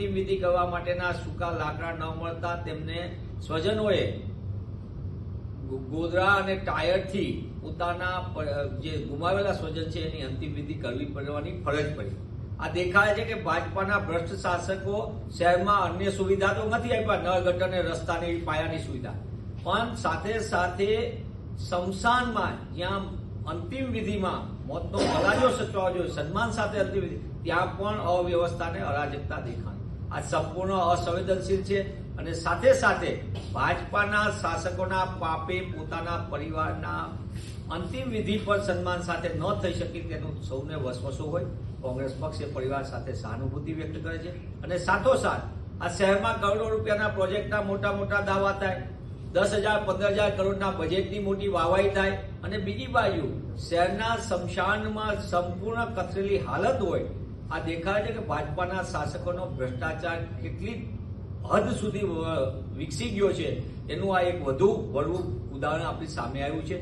અંતિમ વિધિ કરવા માટેના સૂકા લાકડા ન મળતા તેમને સ્વજનોએ ગોધરા અને ટાયરથી પોતાના જે ગુમાવેલા સ્વજન છે એની અંતિમ વિધિ કરવી પડવાની ફરજ પડી. આ દેખાય છે કે ભાજપાના ભ્રષ્ટ શાસકો શહેરમાં અન્ય સુવિધા તો નથી આપ્યા, નળ, ગટર ને રસ્તાની પાયાની સુવિધા. પણ સાથે સાથે શમશાનમાં જ્યાં અંતિમ વિધિમાં મોતનો ભલાજો સચવાવો જોઈએ સન્માન સાથે અંતિમ વિધિ, ત્યાં પણ અવ્યવસ્થા ને અરાજકતા દેખાય. આ સંપૂર્ણ અસંવેદનશીલ છે અને સાથે સાથે ભાજપાના શાસકોના પાપે પોતાના પરિવારના અંતિમ વિધિ પર સન્માન સાથે ન થઈ શકી તેનું સૌને વસવસો હોય. કોંગ્રેસ પક્ષ એ પરિવાર સાથે સહાનુભૂતિ વ્યક્ત કરે છે અને સાથોસાથ આ શહેરમાં કરોડો રૂપિયાના પ્રોજેક્ટના મોટા મોટા દાવા થાય. દસ હજાર, પંદર હજાર કરોડના બજેટની મોટી વાવાઈ થાય અને બીજી બાજુ શહેરના શમશાનમાં સંપૂર્ણ કથરેલી હાલત હોય આ દેખાય છે કે ભાજપાના શાસકોનો ભ્રષ્ટાચાર કેટલી હદ સુધી વિકસી ગયો છે, એનું આ એક વધુ વડવું ઉદાહરણ આપણી સામે આવ્યું છે.